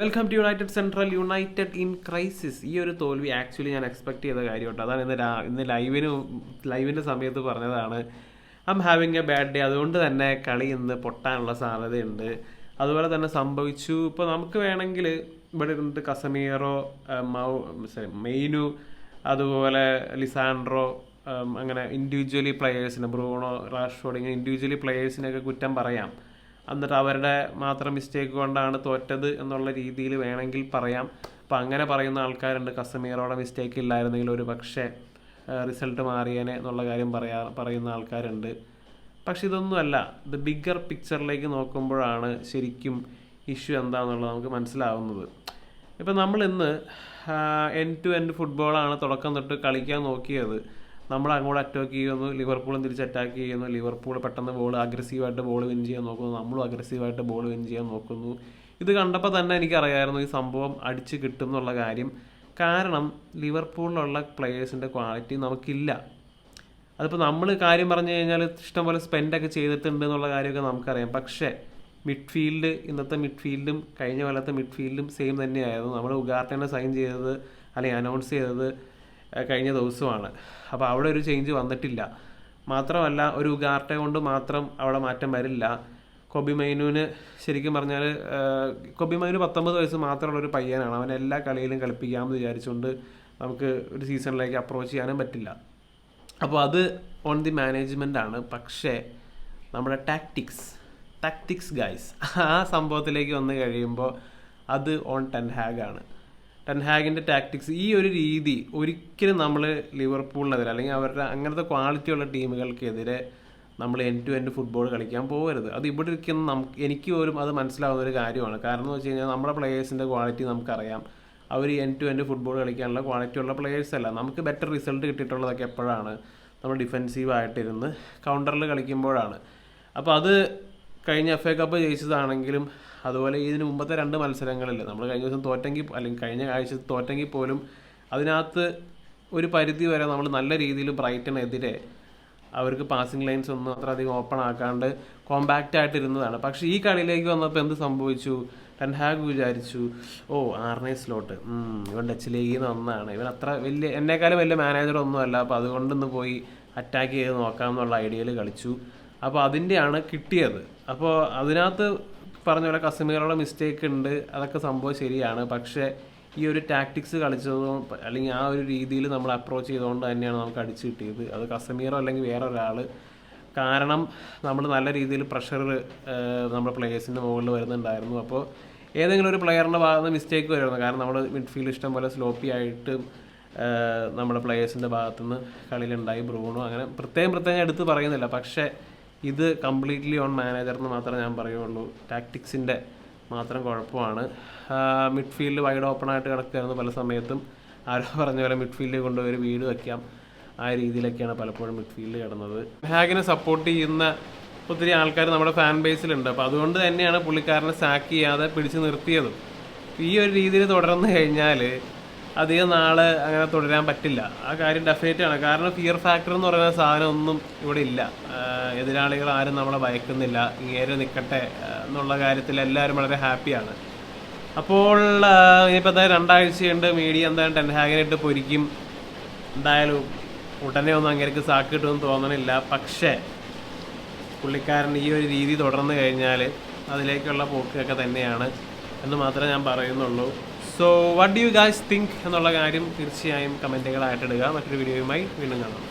Welcome to United Central United in crisis ഈ ഒരു തോൽവി ആക്ച്വലി ഞാൻ എക്സ്പെക്ട് ചെയ്ത കാര്യമുണ്ട് അതാണ് ഇന്ന് ഇന്ന് ലൈവിന് ലൈവിന്റെ സമയത്ത് പറഞ്ഞതാണ്. I am having a bad day അതുകൊണ്ട് തന്നെ കളി ഇന്ന് പൊട്ടാനുള്ള സാധ്യതയുണ്ട്. അതുപോലെ തന്നെ സംഭവിച്ചു. ഇപ്പോൾ നമുക്ക് വേണമെങ്കിൽ ഇവിടെ ഇരുന്നിട്ട് കസമീറോ മൗ സോറി മെയിനു അതുപോലെ ലിസാൻഡ്രോ അങ്ങനെ ഇൻഡിവിജ്വലി പ്ലെയേഴ്സിനെ ബ്രൂണോ റാഷ്ഫോർഡ് ഇങ്ങനെ ഇൻഡിവിജ്വലി പ്ലെയേഴ്സിനൊക്കെ കുറ്റം പറയാം. എന്നിട്ട് അവരുടെ മാത്രം മിസ്റ്റേക്ക് കൊണ്ടാണ് തോറ്റത് എന്നുള്ള രീതിയിൽ വേണമെങ്കിൽ പറയാം. അപ്പം അങ്ങനെ പറയുന്ന ആൾക്കാരുണ്ട്. കസമീറോടെ മിസ്റ്റേക്ക് ഇല്ലായിരുന്നെങ്കിൽ ഒരു പക്ഷേ റിസൾട്ട് മാറിയേനെ എന്നുള്ള കാര്യം പറയാ പറയുന്ന ആൾക്കാരുണ്ട്. പക്ഷെ ഇതൊന്നുമല്ല. ദ ബിഗ്ഗർ പിക്ചറിലേക്ക് നോക്കുമ്പോഴാണ് ശരിക്കും ഇഷ്യൂ എന്താണെന്നുള്ളത് നമുക്ക് മനസ്സിലാവുന്നത്. ഇപ്പം നമ്മൾ ഇന്ന് എൻ ടു എൻഡ് ഫുട്ബോളാണ് തുടക്കം തൊട്ട് കളിക്കാൻ നോക്കിയത്. നമ്മൾ അങ്ങോട്ട് അറ്റാക്ക് ചെയ്യുന്നു ലിവർപൂളും തിരിച്ച് അറ്റാക്ക് ചെയ്യുന്നു ലിവർപൂൾ പെട്ടെന്ന് ബോൾ അഗ്രസീവായിട്ട് ബോൾ വിൻ ചെയ്യാൻ നോക്കുന്നു നമ്മളും അഗ്രസീവായിട്ട് ബോൾ വിൻ ചെയ്യാൻ നോക്കുന്നു. ഇത് കണ്ടപ്പോൾ തന്നെ എനിക്കറിയായിരുന്നു ഈ സംഭവം അടിച്ച് കിട്ടും എന്നുള്ള കാര്യം. കാരണം ലിവർപൂളിലുള്ള പ്ലെയേഴ്സിന്റെ ക്വാളിറ്റി നമുക്കില്ല. അതിപ്പോൾ നമ്മൾ കാര്യം പറഞ്ഞു കഴിഞ്ഞാൽ ഇഷ്ടംപോലെ സ്പെൻഡൊക്കെ ചെയ്തിട്ടുണ്ട് എന്നുള്ള കാര്യമൊക്കെ നമുക്കറിയാം. പക്ഷേ മിഡ്ഫീൽഡ് ഇന്നത്തെ മിഡ്ഫീൽഡും കഴിഞ്ഞ കൊല്ലത്തെ മിഡ്ഫീൽഡും സെയിം തന്നെയായിരുന്നു. നമ്മൾ ഉഗാർട്ടനെ സൈൻ ചെയ്തത് അല്ലെങ്കിൽ അനൗൺസ് ചെയ്തത് കഴിഞ്ഞ ദിവസമാണ്. അപ്പോൾ അവിടെ ഒരു ചേഞ്ച് വന്നിട്ടില്ല. മാത്രമല്ല ഒരു ഉഗാർട്ടെ കൊണ്ട് മാത്രം അവിടെ മാറ്റം വരില്ല. കൊബി മൈനുവിന് ശരിക്കും പറഞ്ഞാൽ കൊബി മൈനു പത്തൊമ്പത് വയസ്സ് മാത്രമുള്ള ഒരു പയ്യനാണ്. അവൻ എല്ലാ കളിയിലും കളിപ്പിക്കാമെന്ന് വിചാരിച്ചുകൊണ്ട് നമുക്ക് ഒരു സീസണിലേക്ക് അപ്രോച്ച് ചെയ്യാനും പറ്റില്ല. അപ്പോൾ അത് ഓൺ ദി മാനേജ്മെന്റ് ആണ്. പക്ഷേ നമ്മുടെ ടാക്ടിക്സ് ടാക്ടിക്സ് ഗൈസ് ആ സംഭവത്തിലേക്ക് വന്നു കഴിയുമ്പോൾ അത് ഓൺ ടെൻ ആണ്. ടെൻഹാഗിന്റെ ടാക്ടിക്സ് ഈ ഒരു രീതി ഒരിക്കലും നമ്മൾ ലിവർപൂളിനെതിരെ അല്ലെങ്കിൽ അവരുടെ അങ്ങനത്തെ ക്വാളിറ്റി ഉള്ള ടീമുകൾക്കെതിരെ നമ്മൾ എൻ ടു എൻഡ് ഫുട്ബോൾ കളിക്കാൻ പോകരുത്. അത് ഇവിടെ ഇരിക്കുന്ന നമുക്ക് എനിക്ക് പോലും അത് മനസ്സിലാവുന്ന ഒരു കാര്യമാണ്. കാരണം എന്ന് വെച്ച് കഴിഞ്ഞാൽ നമ്മുടെ പ്ലേയേഴ്സിന്റെ ക്വാളിറ്റി നമുക്കറിയാം. അവർ എൻ ടു എൻഡ് ഫുട്ബോൾ കളിക്കാനുള്ള ക്വാളിറ്റി ഉള്ള പ്ലേയേഴ്സ് അല്ല. നമുക്ക് ബെറ്റർ റിസൾട്ട് കിട്ടിയിട്ടുള്ളതൊക്കെ എപ്പോഴാണ് നമ്മൾ ഡിഫെൻസീവായിട്ടിരുന്ന് കൗണ്ടറിൽ കളിക്കുമ്പോഴാണ്. അപ്പോൾ അത് കഴിഞ്ഞ എഫ് എ കപ്പ് ജയിച്ചതാണെങ്കിലും അതുപോലെ ഇതിന് മുമ്പത്തെ രണ്ട് മത്സരങ്ങളിൽ നമ്മൾ കഴിഞ്ഞ ദിവസം തോറ്റെങ്കിൽ അല്ലെങ്കിൽ കഴിഞ്ഞ ആഴ്ച തോറ്റെങ്കിൽ പോലും അതിനകത്ത് ഒരു പരിധി വരെ നമ്മൾ നല്ല രീതിയിൽ ബ്രൈറ്റണെതിരെ അവർക്ക് പാസിംഗ് ലൈൻസ് ഒന്നും അത്ര അധികം ഓപ്പൺ ആക്കാണ്ട് കോമ്പാക്റ്റ് ആയിട്ട് ഇരുന്നതാണ്. പക്ഷേ ഈ കളിയിലേക്ക് വന്നപ്പോൾ എന്ത് സംഭവിച്ചു? ടെൻഹാഗ് വിചാരിച്ചു ഓ ആർണേ സ്ലോട്ട് ഇവൻ ടച്ചിലേക്ക് വന്നതാണ്. ഇവൻ അത്ര വലിയ എന്നെക്കാളും വലിയ മാനേജർ ഒന്നുമല്ല. അപ്പോൾ അതുകൊണ്ടൊന്ന് പോയി അറ്റാക്ക് ചെയ്ത് നോക്കാം എന്നുള്ള ഐഡിയയിൽ കളിച്ചു. അപ്പോൾ അതിന്റെയാണ് കിട്ടിയത്. അപ്പോൾ അതിനകത്ത് പറഞ്ഞ പോലെ കസമീറുള്ള മിസ്റ്റേക്ക് ഉണ്ട്. അതൊക്കെ സംഭവം ശരിയാണ്. പക്ഷേ ഈ ഒരു ടാക്ടിക്സ് കളിച്ചതും അല്ലെങ്കിൽ ആ ഒരു രീതിയിൽ നമ്മൾ അപ്രോച്ച് ചെയ്തുകൊണ്ട് തന്നെയാണ് നമുക്ക് അടിച്ചു കിട്ടിയത്. അത് കസമീറോ അല്ലെങ്കിൽ വേറെ ഒരാൾ കാരണം നമ്മൾ നല്ല രീതിയിൽ പ്രഷർ നമ്മുടെ പ്ലേയേഴ്സിന്റെ മുകളിൽ വരുന്നുണ്ടായിരുന്നു. അപ്പോൾ ഏതെങ്കിലും ഒരു പ്ലെയറിന്റെ ഭാഗത്ത് നിന്ന് മിസ്റ്റേക്ക് വരുമായിരുന്നു. കാരണം നമ്മൾ മിഡ്ഫീൽഡ് ഇഷ്ടം പോലെ സ്ലോപ്പി ആയിട്ട് നമ്മുടെ പ്ലേയേഴ്സിന്റെ ഭാഗത്തുനിന്ന് കളിയിലുണ്ടായി. ബ്രൂണോ അങ്ങനെ പ്രത്യേകം പ്രത്യേകം എടുത്ത് പറയുന്നില്ല. പക്ഷേ ഇത് കംപ്ലീറ്റ്ലി ഓൺ മാനേജർ എന്ന് മാത്രമേ ഞാൻ പറയുള്ളൂ ടാക്ടിക്സിന്റെ മാത്രം കുഴപ്പമാണ്. മിഡ്ഫീൽഡ് വൈഡ് ഓപ്പൺ ആയിട്ട് കിടക്കുകയായിരുന്നു പല സമയത്തും. ആരോ പറഞ്ഞ പോലെ മിഡ്ഫീൽഡിൽ കൊണ്ടുപോയി ഒരു വീട് വയ്ക്കാം ആ രീതിയിലൊക്കെയാണ് പലപ്പോഴും മിഡ്ഫീൽഡ് കിടന്നത്. ഹാഗിനെ സപ്പോർട്ട് ചെയ്യുന്ന ഒത്തിരി ആൾക്കാർ നമ്മുടെ ഫാൻ ബേസിലുണ്ട് അപ്പോൾ അതുകൊണ്ട് തന്നെയാണ് പുള്ളിക്കാരനെ സാക്ക് ചെയ്യാതെ പിടിച്ചു നിർത്തിയതും. ഈ ഒരു രീതിയിൽ തുടർന്ന് കഴിഞ്ഞാൽ അധികം നാൾ അങ്ങനെ തുടരാൻ പറ്റില്ല. ആ കാര്യം ഡെഫിനറ്റ് ആണ്. കാരണം ഫിയർ ഫാക്ടർ എന്ന് പറയുന്ന സാധനം ഒന്നും ഇവിടെ ഇല്ല. എതിരാളികൾ ആരും നമ്മളെ ഭയക്കുന്നില്ല. ഇങ്ങേരെ നിൽക്കട്ടെ എന്നുള്ള കാര്യത്തിൽ എല്ലാവരും വളരെ ഹാപ്പിയാണ് അപ്പോൾ ഇനിയിപ്പോൾ എന്തായാലും രണ്ടാഴ്ചയുണ്ട്. മീഡിയ എന്തായാലും ടെൻഹാഗനായിട്ട് പൊരിക്കും. എന്തായാലും ഉടനെ ഒന്നും അങ്ങേക്ക് സാക്ക് കിട്ടുമെന്ന് തോന്നണില്ല. പക്ഷേ പുള്ളിക്കാരൻ ഈ ഒരു രീതി തുടർന്ന് കഴിഞ്ഞാൽ അതിലേക്കുള്ള പോക്കൊക്കെ തന്നെയാണ് എന്ന് മാത്രമേ ഞാൻ പറയുന്നുള്ളൂ. So what do you guys think എന്നുള്ള കാര്യം തീർച്ചയായും കമന്റുകളായിട്ടിടുക മറ്റൊരു വീഡിയോയുമായി വീണ്ടും കാണാം.